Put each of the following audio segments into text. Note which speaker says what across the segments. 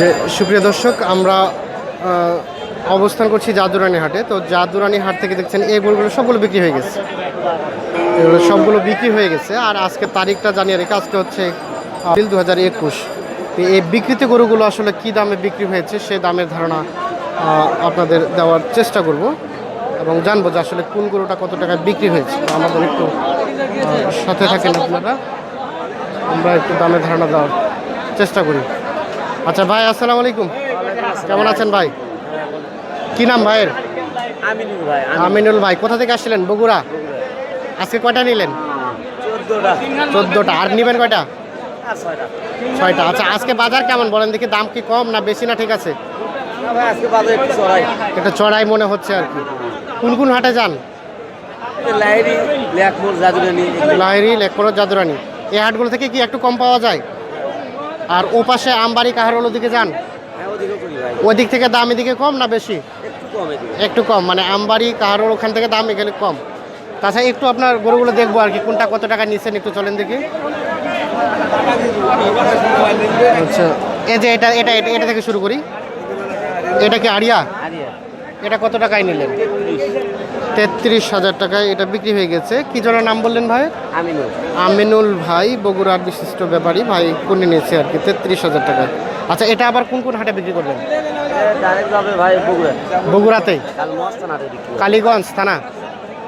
Speaker 1: যে সুপ্রিয় দর্শক, আমরা অবস্থান করছি জাদুরানি হাটে। তো জাদুরানি হাট থেকে দেখছেন এই গরুগুলো সবগুলো বিক্রি হয়ে গেছে। এগুলো সবগুলো বিক্রি হয়ে গেছে। আর আজকে তারিখটা জানিয়ে রেখে আজকে হচ্ছে এপ্রিল দু হাজার একুশ। এই বিকৃত গরুগুলো আসলে কি দামে বিক্রি হয়েছে সে দামের ধারণা আপনাদের দেওয়ার চেষ্টা করব এবং জানব যে আসলে কোন গরুটা কত টাকায় বিক্রি হয়েছে। আমাদের একটু সাথে থাকেন আপনারা। আমরা একটু দামের ধারণা দেওয়ার চেষ্টা করি। আচ্ছা ভাই আসসালামু আলাইকুম। কেমন আছেন ভাই? কি নাম ভাইয়ের?
Speaker 2: আমিনুল ভাই
Speaker 1: কোথা থেকে আসছিলেন? বগুড়া? আজকে কয়টা নিলেন?
Speaker 2: চোদ্দোটা।
Speaker 1: আর নিবেন কয়টা?
Speaker 2: ছয়টা।
Speaker 1: আচ্ছা আজকে বাজার কেমন বলেন? দেখি দাম কি কম না বেশি না ঠিক আছে? এটা চড়াই। মনে হচ্ছে আর কি। কোন কোন হাটে যান?
Speaker 2: লাইরি লেকমোর জাদুরানি।
Speaker 1: লাহেরি লেখপড় জাদুরানি। এই হাটগুলো থেকে কি একটু কম পাওয়া যায়? আর ও পাশে আমবাড়ি কাহারোল ওদিকে যান?
Speaker 2: হ্যাঁ ওদিকেও করি ভাই।
Speaker 1: ওই দিক থেকে দাম এদিকে কম না বেশি?
Speaker 2: একটু কমে দিবে
Speaker 1: একটু কম মানে আমবাড়ি কাহারোল ওখান থেকে দাম এখানে কম। তাছাড়া একটু আপনার গরুগুলো দেখব আর কি কোনটা কত টাকা নিচ্ছেন একটু চলেন দেখি। আচ্ছা। এই যে এটা এটা এটা- এটা থেকে শুরু করি। এটা কি
Speaker 2: আরিয়া
Speaker 1: এটা কত টাকায় নিলেন? তেত্রিশ হাজার টাকায় এটা বিক্রি হয়ে গেছে। কি জনের নাম বললেন ভাই?
Speaker 2: আমিনুল।
Speaker 1: আমিনুল ভাই বগুড়ার বিশিষ্ট ব্যাপারী। ভাই কোনে নিয়েছে আর কি? তেত্রিশ হাজার টাকায়। আচ্ছা এটা আবার কোন কোন হাটে বিক্রি করবেন?
Speaker 2: ডাইরেক্ট যাবে ভাই বগুড়া।
Speaker 1: বগুড়াতেই কালীগঞ্জ থানা?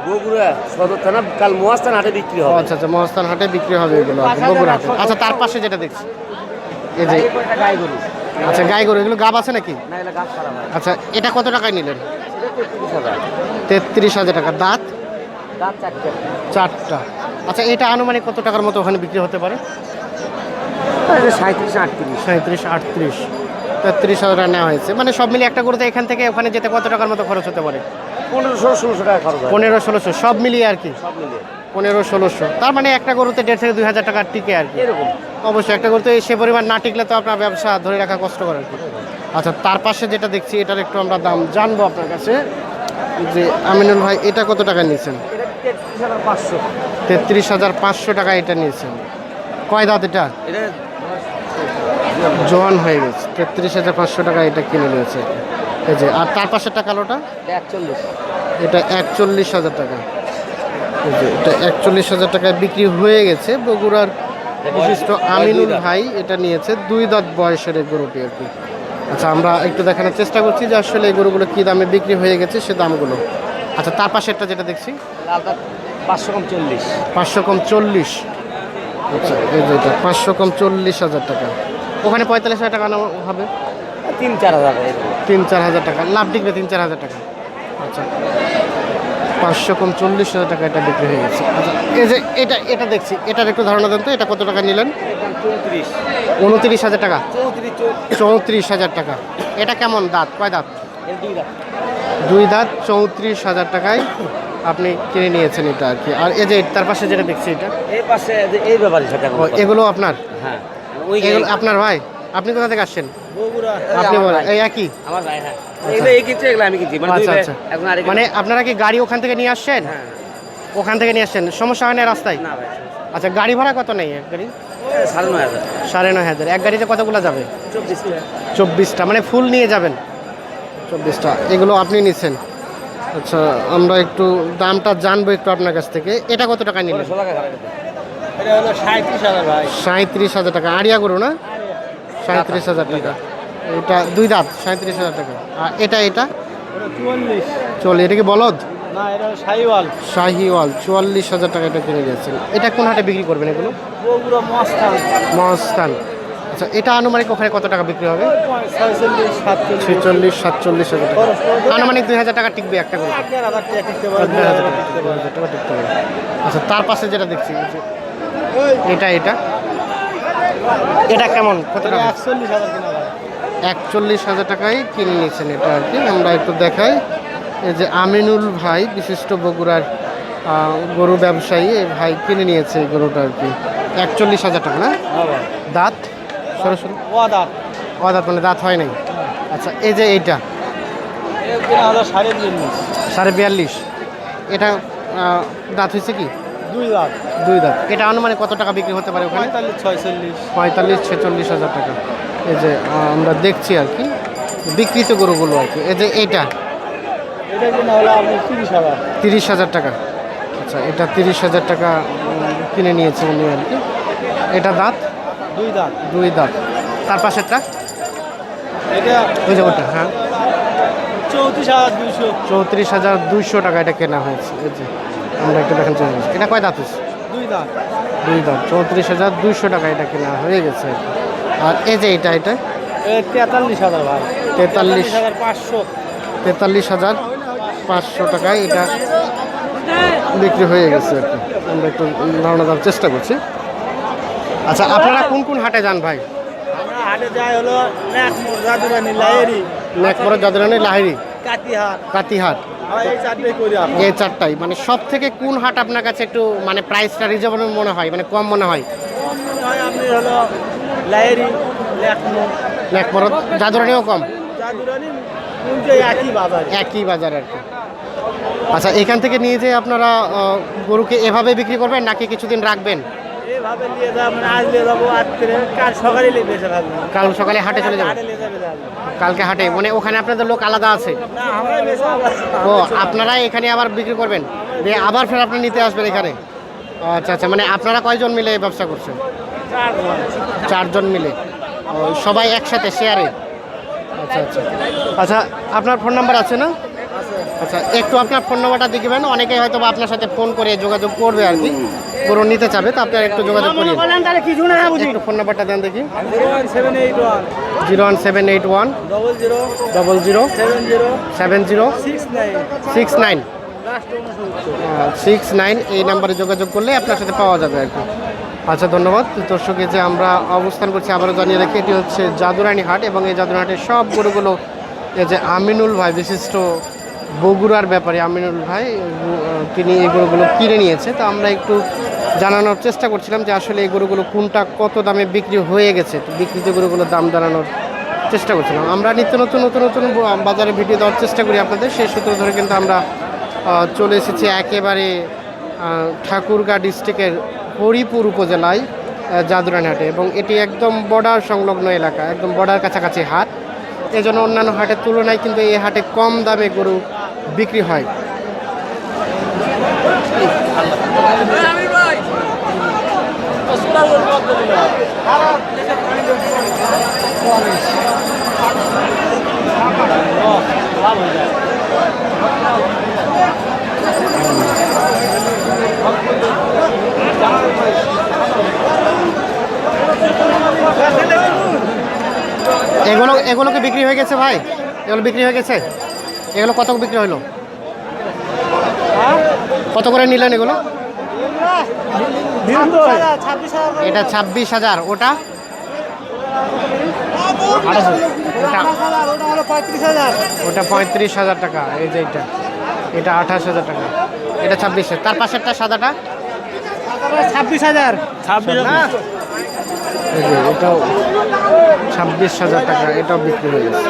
Speaker 2: বগুড়া সদর থানা কাল মহাস্থান হাটে বিক্রি হবে।
Speaker 1: আচ্ছা আচ্ছা মহস্থান হাটে বিক্রি হবে এগুলো আর বগুড়া হাটে আচ্ছা তার পাশে যেটা দেখছি। এই যে
Speaker 2: গাই গরু।
Speaker 1: আচ্ছা গাই গরু এগুলো গাব আছে নাকি? আচ্ছা এটা কত টাকায় নিলেন?
Speaker 2: এটা তেত্রিশ হাজার
Speaker 1: টাকা। দাঁত?
Speaker 2: চারটা।
Speaker 1: আচ্ছা এটা আনুমানিক কত টাকার মতো ওখানে বিক্রি হতে পারে?
Speaker 2: সাঁত্রিশ আটত্রিশ।
Speaker 1: সাঁত্রিশ আটত্রিশ। তেত্রিশ হাজার টাকা নেওয়া হয়েছে। মানে সব মিলে একটা গরুতে এখান থেকে ওখানে যেতে কত টাকার মতো খরচ হতে পারে?
Speaker 2: পনেরোশো ষোলোশো টাকা খরচ
Speaker 1: পনেরো ষোলোশো সব মিলিয়ে আর কি? পনেরো ষোলোশো। তার মানে একটা গরুতে দেড় থেকে দুই হাজার টাকার টিকে আর কি।
Speaker 2: এরকম।
Speaker 1: অবশ্যই একটা গরুতে সে পরিমাণ না টিকলে তো আপনার ব্যবসা ধরে রাখা কষ্টকর আর কি। আচ্ছা তার পাশে যেটা দেখছি এটার একটু আমরা দাম জানব আপনার কাছে। যে আমিনুল ভাই এটা কত টাকা নিয়েছেন?
Speaker 2: তেত্রিশ হাজার পাঁচশো
Speaker 1: টাকা এটা নিয়েছেন। কয় দাঁত এটা? জোয়ান হয়ে গেছে। তেত্রিশ হাজার পাঁচশো টাকা এটা কিনে নিয়েছে। এই যে আর তার পাশেরটা কালোটা
Speaker 2: একচল্লিশ।
Speaker 1: এটা একচল্লিশ হাজার টাকা। এই যে এটা একচল্লিশ হাজার টাকায় বিক্রি হয়ে গেছে। বগুড়ার বিশিষ্ট আমিনুল ভাই এটা নিয়েছে। দুই দাঁত বয়সের গরুটি আর কি। আচ্ছা আমরা একটু দেখানোর চেষ্টা করছি যে আসলে এই গরুগুলো কী দামে বিক্রি হয়ে গেছে সে দামগুলো। আচ্ছা তার পাশেরটা যেটা দেখছি?
Speaker 2: পাঁচশো কম চল্লিশ।
Speaker 1: পাঁচশো কম চল্লিশ। আচ্ছা এই যে এটা পাঁচশো কম চল্লিশ হাজার টাকা। ওখানে পঁয়তাল্লিশ হাজার টাকা নেওয়া হবে?
Speaker 2: তিন চার হাজার
Speaker 1: তিন চার হাজার টাকা। লাভ টিকবে তিন চার হাজার টাকা। আচ্ছা পাঁচশো কম চল্লিশ হাজার টাকা এটা বিক্রি হয়ে গেছে। আচ্ছা এই যে এটা এটা দেখছি। এটার একটু ধারণা দেন তো এটা কত টাকা নিলেন? উনত্রিশ হাজার টাকা।
Speaker 2: চৌত্রিশ
Speaker 1: হাজার টাকা। এটা কেমন দাঁত? কয় দাঁত?
Speaker 2: দুই
Speaker 1: দাঁত। চৌত্রিশ হাজার টাকায় আপনি কিনে নিয়েছেন এটা আর কি। আর এই যে তার পাশে যেটা দেখছি এটা?
Speaker 2: এই পাশে এই ব্যাপারে
Speaker 1: ও, এগুলো আপনার?
Speaker 2: হ্যাঁ ওই
Speaker 1: এগুলো আপনার ভাই? আপনি কোথা থেকে আসছেন?
Speaker 2: বগুড়া।
Speaker 1: আপনি বলেন এই একই?
Speaker 2: আমার ভাই হ্যাঁ। কিনছি। মানে
Speaker 1: আচ্ছা আচ্ছা। মানে আপনারা কি গাড়ি ওখান থেকে নিয়ে আসছেন?
Speaker 2: হ্যাঁ।
Speaker 1: ওখান থেকে নিয়ে আসছেন? সমস্যা হয় না রাস্তায়? আচ্ছা গাড়ি ভাড়া কত নেই গাড়ি?
Speaker 2: সাড়ে নয় হাজার।
Speaker 1: সাড়ে নয় হাজার। এক গাড়িতে কতগুলো যাবে?
Speaker 2: চব্বিশ
Speaker 1: চব্বিশটা। মানে ফুল নিয়ে যাবেন? চব্বিশটা। এগুলো আপনি নিচ্ছেন আচ্ছা আমরা একটু দামটা জানব একটু আপনার কাছ থেকে। এটা কত টাকা নিলেন?
Speaker 2: সাঁত্রিশ হাজার
Speaker 1: টাকা। আড়িয়া গরু না? সাঁত্রিশ হাজার টাকা। এটা দুই দাঁত সাঁত্রিশ হাজার টাকা। আর এটা এটা? চল এটা কি বলদ?
Speaker 2: না এটা সাইওয়াল
Speaker 1: শাহিওয়াল চুয়াল্লিশ হাজার টাকা এটা কিনে দিয়েছেন এটা কোন হাটে বিক্রি করবেন এগুলো?
Speaker 2: বগুড়া মস্তান
Speaker 1: মহস্থান। আচ্ছা এটা আনুমানিক ওখানে কত টাকা বিক্রি হবে? ছেচল্লিশ সাতচল্লিশ হাজার টাকা। আনুমানিক দুই হাজার টাকা টিকবে একটা করে।
Speaker 2: টাকা টিকতে
Speaker 1: পারে। আচ্ছা তার পাশে যেটা দেখছি এটা এটা। এটা কেমন? কত টাকা?
Speaker 2: একচল্লিশ হাজার
Speaker 1: একচল্লিশ হাজার টাকায় কিনে নিয়েছেন এটা আর কি। আমরা একটু দেখাই। এই যে আমিনুল ভাই বিশিষ্ট বগুড়ার গরু ব্যবসায়ী এই ভাই কিনে নিয়েছে এই গরুটা আর কি। একচল্লিশ হাজার টাকা না? দাঁত? সরাসরি? দাঁত। মানে দাঁত হয় নাই? আচ্ছা এই যে এইটা?
Speaker 2: সাড়ে
Speaker 1: বিয়াল্লিশ। এটা দাঁত হয়েছে কি?
Speaker 2: দুই দাঁত।
Speaker 1: দুই দাঁত। এটা অনুমানে কত টাকা বিক্রি হতে পারে ওখানে?
Speaker 2: পঁয়তাল্লিশ ছয়চল্লিশ।
Speaker 1: পঁয়তাল্লিশ ছেচল্লিশ হাজার টাকা। এই যে আমরা দেখছি আর কি। বিকৃত গরুগুলো আর কি। এই যে এইটা
Speaker 2: এটা কিনা হলো আপনি তিরিশ হাজার।
Speaker 1: টাকা। আচ্ছা এটা তিরিশ হাজার টাকা কিনে নিয়েছে উনি আর কি। এটা দাঁত?
Speaker 2: দুই দাঁত।
Speaker 1: দুই দাঁত। তার পাশেরটা? ওই যে ওটা হ্যাঁ।
Speaker 2: চৌত্রিশ হাজার দুইশো।
Speaker 1: টাকা এটা কেনা হয়েছে। এই যে আমরা একটু দেখেন চলে। এটা কয় দাঁত
Speaker 2: দুই দাঁত।
Speaker 1: দুই দাঁত। চৌত্রিশ হাজার দুইশো টাকা এটা কেনা হয়ে গেছে। আর আর এই যে এটা এটা?
Speaker 2: তেতাল্লিশ হাজার ভাই।
Speaker 1: তেতাল্লিশ
Speaker 2: হাজার পাঁচশো।
Speaker 1: তেতাল্লিশ হাজার পাঁচশো টাকায় এটা বিক্রি হয়ে গেছে আর কি। আমরা একটু ধারণা দেওয়ার চেষ্টা করছি। আচ্ছা আপনারা কোন কোন হাটে যান ভাই?
Speaker 2: আমরা হাটে যাই হলো জাদুরানি লাইরি
Speaker 1: নেকমরে যাদরানি লাহিরি?
Speaker 2: কাতিহাট।
Speaker 1: কাতিহাট।
Speaker 2: এই চারটে করি আমরা
Speaker 1: এই চারটাই। মানে সব থেকে কোন হাট আপনার কাছে একটু মানে প্রাইসটা রিজনেবল মনে হয়? মানে কম মনে হয়? যাদরানিও কম?
Speaker 2: একই বাজার
Speaker 1: আর কি। আচ্ছা এখান থেকে নিয়ে যে আপনারা গরুকে এভাবে বিক্রি করবেন নাকি কিছুদিন রাখবেন?
Speaker 2: মানে কাল সকালে
Speaker 1: হাটে চলে যাবেন। কালকে হাটে মানে ওখানে আপনাদের লোক আলাদা আছে? ও আপনারা এখানে আবার বিক্রি করবেন? দিয়ে আবার ফের আপনি নিতে আসবেন এখানে? আচ্ছা আচ্ছা মানে আপনারা কয়জন মিলে এই ব্যবসা করছেন? চারজন। মিলে। সবাই একসাথে শেয়ারে আচ্ছা আচ্ছা। আচ্ছা আপনার ফোন নাম্বার আছে না? আচ্ছা একটু আপনার ফোন নাম্বারটা দিবেন অনেকেই হয়তো বা আপনার সাথে ফোন করে যোগাযোগ করবে আর কি। গরু নিতে চাবে তো আপনার একটু যোগাযোগ করিয়ে
Speaker 2: কিছু না
Speaker 1: একটু ফোন নাম্বারটা দেন দেখি।
Speaker 2: Zero one seven eight one.
Speaker 1: Zero one seven eight one.
Speaker 2: Double zero
Speaker 1: double zero
Speaker 2: seven zero six nine
Speaker 1: six nine six nine এই নাম্বারে যোগাযোগ করলে আপনার সাথে পাওয়া যাবে আর কি। আচ্ছা ধন্যবাদ। দর্শকে যে আমরা অবস্থান করছি আবারও জানিয়ে রাখি এটি হচ্ছে জাদুরানি হাট এবং এই জাদুরানি হাটের সব গরুগুলো এই যে আমিনুল ভাই বিশিষ্ট বগুড়ার ব্যাপারে আমিনুল ভাই তিনি এই গরুগুলো কিনে নিয়েছে। তো আমরা একটু জানানোর চেষ্টা করছিলাম যে আসলে এই গরুগুলো কোনটা কত দামে বিক্রি হয়ে গেছে। তো বিক্রিত গরুগুলোর দাম জানানোর চেষ্টা করছিলাম। আমরা নিত্য নতুন নতুন নতুন বাজারে ভিডিও দেওয়ার চেষ্টা করি আপনাদের। সেই সূত্র ধরে কিন্তু আমরা চলে এসেছি একেবারে ঠাকুরগাঁ ডিস্ট্রিক্টের হরিপুর উপজেলায় আহ, জাদুরানি হাটে এবং এটি একদম বর্ডার সংলগ্ন এলাকা একদম বর্ডার কাছাকাছি হাট। এজন্য অন্যান্য হাটের তুলনায় কিন্তু এই হাটে কম দামে গরু বিক্রি হয়। এগুলো এগুলো কি বিক্রি হয়ে গেছে ভাই? এগুলো বিক্রি হয়ে গেছে? এগুলো কত বিক্রি হলো? কত করে নিলেন এগুলো? এটা ছাব্বিশ হাজার ওটা? ওটা
Speaker 2: ওটা পঁয়ত্রিশ হাজার
Speaker 1: ওটা পঁয়ত্রিশ হাজার টাকা এই যে এটা। এটা আঠাশ হাজার টাকা। এটা ছাব্বিশ তার পাশেরটা সাদাটা?
Speaker 2: ছাব্বিশ হাজার। ছাব্বিশ
Speaker 1: এটাও ছাব্বিশ হাজার টাকা, এটাও বিক্রি হয়ে গেছে।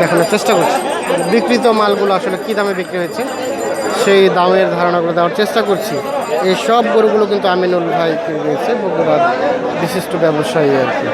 Speaker 1: দেখানোর চেষ্টা করছি। বিক্রিত মালগুলো আসলে কী দামে বিক্রি হয়েছে, সেই দামের ধারণাগুলো দেওয়ার চেষ্টা করছি। এই সব গরুগুলো কিন্তু আমিনুল ভাই কিনেছে বগুড়ার বিশিষ্ট ব্যবসায়ী আর কি।